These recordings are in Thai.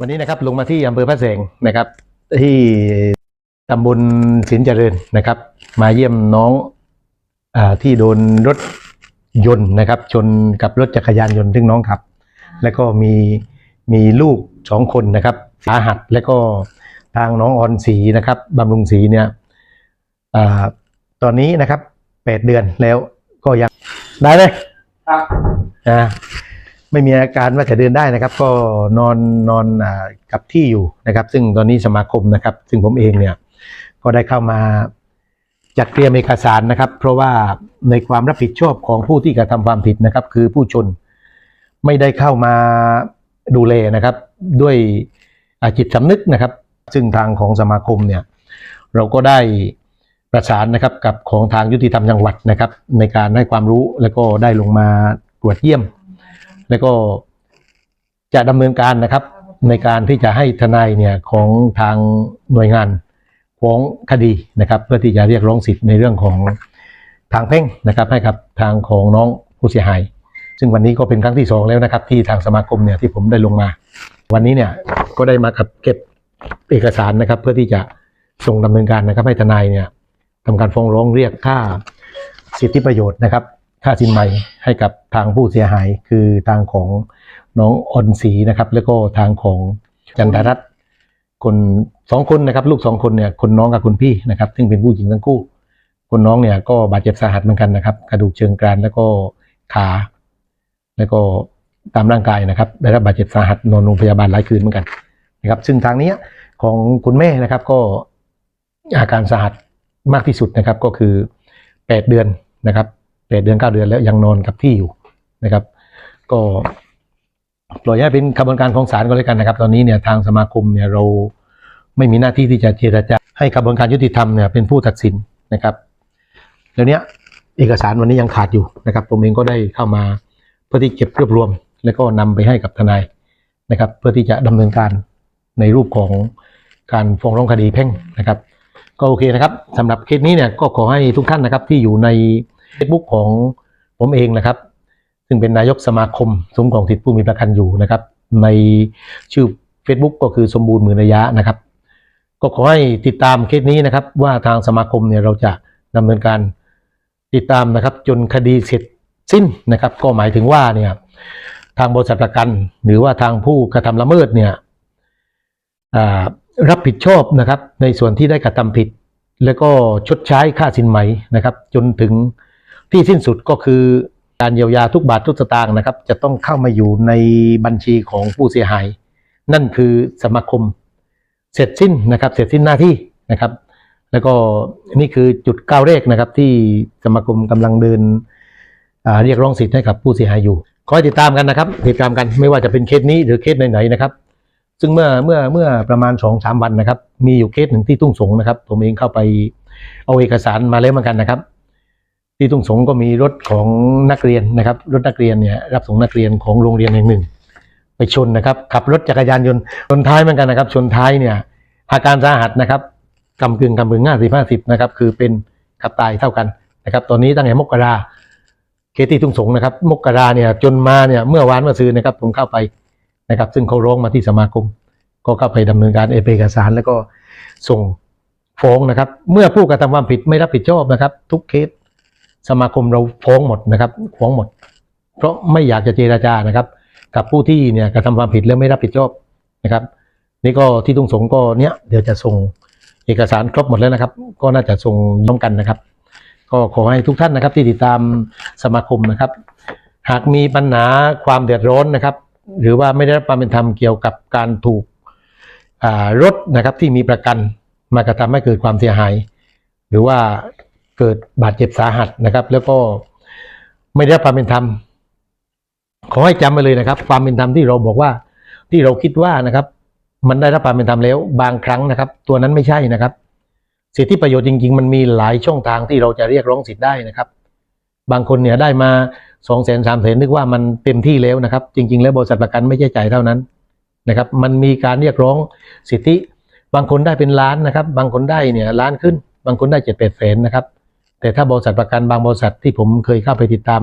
วันนี้นะครับลงมาที่อำเภอพระแสงนะครับ ที่ตำบลสินเจริญนะครับ มาเยี่ยมน้องอาที่โดนรถยนต์นะครับ ชนกับรถจักรยานยนต์ซึ่งน้องขับ แล้วก็มีมีลูกสองคนนะครับสาหัสแล้วก็ทางน้องออนศรีนะครับบำรุงศรีเนี่ยอาตอนนี้นะครับแปดเดือนแล้วก็ยังได้เลยครับนะ ไม่มีอาการว่าจะเดินได้นะครับ ก็นอนนอนกับที่อยู่นะครับ ซึ่งตอนนี้สมาคมนะครับ ซึ่งผมเองเนี่ยก็ได้เข้ามาจัดเตรียมเอกสารนะครับ เพราะว่าในความรับผิดชอบของผู้ที่กระทำความผิดนะครับ คือผู้ชนไม่ได้เข้ามาดูแลนะครับ ด้วยอาจิตสำนึกนะครับ ซึ่งทางของสมาคมเนี่ยเราก็ได้ประสานนะครับกับของทางยุติธรรมจังหวัดนะครับ ในการให้ความรู้แล้วก็ได้ลงมาตรวจเยี่ยม แล้วก็จะดำเนินการนะครับ ในการที่จะให้ทนายเนี่ยของทางหน่วยงานฟ้องคดีนะครับ เพื่อที่จะเรียกร้องสิทธิ์ในเรื่องของทางแพ่งนะครับ ให้กับทางของน้องผู้เสียหาย ซึ่งวันนี้ก็เป็นครั้งที่สองแล้วนะครับ ที่ทางสมาคมเนี่ยที่ผมได้ลงมา วันนี้เนี่ยก็ได้มาเก็บเอกสารนะครับ เพื่อที่จะส่งดำเนินการนะครับให้ทนายเนี่ยทำการฟ้องร้องเรียกค่าสิทธิประโยชน์นะครับ ค่าสินไหม่ให้กับทางผู้เสียหายคือทางของน้องออนศรีนะครับ แล้วก็ทางของจันทรัตน์คนสองคนนะครับ ลูกสองคนเนี่ยคนน้องกับคนพี่นะครับ ซึ่งเป็นผู้หญิงทั้งคู่ คนน้องเนี่ยก็บาดเจ็บสาหัสเหมือนกันนะครับ กระดูกเชิงกรานแล้วก็ขา แล้วก็ตามร่างกายนะครับ ได้รับบาดเจ็บสาหัสนอนโรงพยาบาลหลายคืนเหมือนกันนะครับ ซึ่งทางนี้ของคุณแม่นะครับก็อาการสาหัสมากที่สุดนะครับก็คือแปดเดือนนะครับ แปดเดือนเก้าเดือนแล้วยังนอนกับที่อยู่นะครับ ก็ปล่อยให้เป็นกระบวนการของศาลก็แล้วกันนะครับ ตอนนี้เนี่ยทางสมาคมเนี่ยเราไม่มีหน้าที่ที่จะเจรจาให้กระบวนการยุติธรรมเนี่ยเป็นผู้ตัดสินนะครับเดี๋ยวนี้เอกสารวันนี้ยังขาดอยู่นะครับผมเองก็ได้เข้ามาเพื่อที่เก็บรวบรวม แล้วก็นำไปให้กับทนายนะครับ เพื่อที่จะดำเนินการในรูปของการฟ้องร้องคดีแพ่งนะครับ ก็โอเคนะครับสำหรับเคสนี้เนี่ยก็ขอให้ทุกท่านนะครับที่อยู่ใน Facebook ของผมเองนะครับ ซึ่งเป็นนายกสมาคมสมของสิทธิผู้มีประกันอยู่นะครับ ในชื่อ Facebook ก็คือสมบูรณ์มือระยะนะครับ ก็ขอให้ติดตามเคสนี้นะครับ ว่าทางสมาคมเนี่ยเราจะดำเนินการติดตามนะครับ จนคดีเสร็จสิ้นนะครับ ก็หมายถึงว่าเนี่ยทางบริษัทประกัน หรือว่าทางผู้กระทำละเมิดเนี่ยรับผิดชอบนะครับ ในส่วนที่ได้กระทำผิด แล้วก็ชดใช้ค่าสินไหมนะครับ จนถึง ที่สิ้นสุดก็คือการเยียวยาทุกบาททุกสตางค์นะครับ จะต้องเข้ามาอยู่ในบัญชีของผู้เสียหาย นั่นคือสมาคม เสร็จสิ้นนะครับ เสร็จสิ้นหน้าที่นะครับ แล้วก็นี่คือจุดก้าวแรกนะครับ ที่สมาคมกำลังเดินเรียกร้องสิทธิ์ให้กับผู้เสียหายอยู่คอยติดตามกันนะครับ ติดตามกันไม่ว่าจะเป็นเคสนี้หรือเคสไหนๆนะครับ ซึ่งเมื่อเมื่อเมื่อประมาณสองสามวันนะครับ มีอยู่เคสหนึ่งที่ทุ่งสงนะครับ ผมเองเข้าไปเอาเอกสารมาแล้วเหมือนกันนะครับ ที่ทุ่งสงก็มีรถของนักเรียนนะครับ รถนักเรียนเนี่ยรับส่งนักเรียนของโรงเรียนแห่งหนึ่ง ไปชนนะครับ ขับรถจักรยานยนต์ชนท้ายเหมือนกันนะครับ ชนท้ายเนี่ยอาการสาหัสนะครับกำกึ่งกำกึ่งห้าสิบห้าสิบนะครับคือเป็นขับตายเท่ากันนะครับ ตอนนี้ตั้งแต่มกราเคที่ทุ่งสงนะครับ มกราเนี่ยจนมาเนี่ยเมื่อวานเมื่อซื้อนะครับผมเข้าไปนะครับ ซึ่งเขาร้องมาที่สมาคม ก็เข้าไปดำเนินการเอกสารแล้วก็ส่งฟ้องนะครับ เมื่อผู้กระทำความผิดไม่รับผิดชอบนะครับ ทุกเคส สมาคมเราฟ้องหมดนะครับฟ้องหมด เพราะไม่อยากจะเจราจานะครับ กับผู้ที่เนี่ยกระทำความผิดแล้วไม่รับผิดชอบนะครับ นี่ก็ที่ทุ่งสงก็เนี้ยเดี๋ยวจะส่งเอกสารครบหมดแล้วนะครับ ก็น่าจะส่งย้อมกันนะครับ ก็ขอให้ทุกท่านนะครับที่ติดตามสมาคมนะครับ หากมีปัญหาความเดือดร้อนนะครับ หรือว่าไม่ได้รับความเป็นธรรมเกี่ยวกับการถูกรถนะครับที่มีประกันมากระทำให้เกิดความเสียหาย หรือว่า เกิดบาดเจ็บสาหัสนะครับ แล้วก็ไม่ได้ความเป็นธรรม ขอให้จำไว้เลยนะครับ ความเป็นธรรมที่เราบอกว่า ที่เราคิดว่านะครับ มันได้รับความเป็นธรรมแล้ว บางครั้งนะครับ ตัวนั้นไม่ใช่นะครับ สิทธิประโยชน์จริง ๆ มันมีหลายช่องทางที่เราจะเรียกร้องสิทธิ์ได้นะครับ บางคนเนี่ยได้มาสองแสนสามแสนนึกว่ามันเต็มที่แล้วนะครับ จริง ๆ แล้วบริษัทประกันไม่ใช่จ่ายเท่านั้นนะครับ มันมีการเรียกร้องสิทธิ บางคนได้เป็นล้านนะครับ บางคนได้เนี่ยล้านขึ้น บางคนได้เจ็ดแปดแสนนะครับ แต่ถ้าบริษัทประกันบางบริษัทที่ผมเคยเข้าไปติดตาม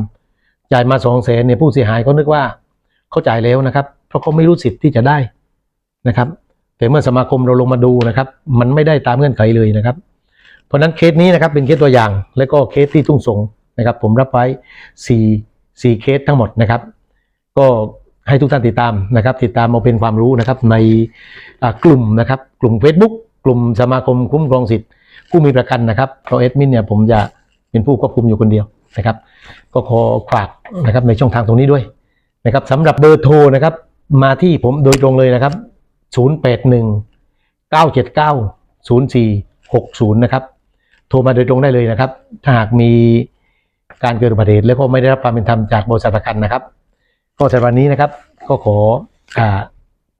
จ่ายมาสองแสนเนี่ยผู้เสียหายเขานึกว่าเขาจ่ายแล้วนะครับ เพราะเขาไม่รู้สิทธิ์ที่จะได้นะครับ แต่เมื่อสมาคมเราลงมาดูนะครับ มันไม่ได้ตามเงื่อนไขเลยนะครับ เพราะนั้นเคสนี้นะครับเป็นเคสตัวอย่าง และก็เคสที่ทุ่งสงนะครับ ผมรับไว้4 4เคสทั้งหมดนะครับ ก็ให้ทุกท่านติดตามนะครับ ติดตามมาเป็นความรู้นะครับในกลุ่มนะครับ กลุ่ม Facebook กลุ่มสมาคมคุ้มครองสิทธิ์ ผู้มีประกันนะครับเพราะเอดมินเนี่ยผมจะเป็นผู้ควบคุมอยู่คนเดียวนะครับ ก็ขอฝากนะครับในช่องทางตรงนี้ด้วยนะครับสำหรับเบอร์โทรนะครับ มาที่ผมโดยตรงเลยนะครับ 081 979 0460 นะครับ โทรมาโดยตรงได้เลยนะครับ ถ้าหากมีการเกิดอุบัติเหตุแล้วก็ไม่ได้รับความเป็นธรรมจากบริษัทประกันนะครับ ก็สำหรับวันนี้นะครับก็ขออ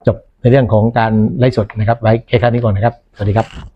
จบในเรื่องของการไลฟ์สดนะครับ ไว้แค่นี้ก่อนนะครับ สวัสดีครับ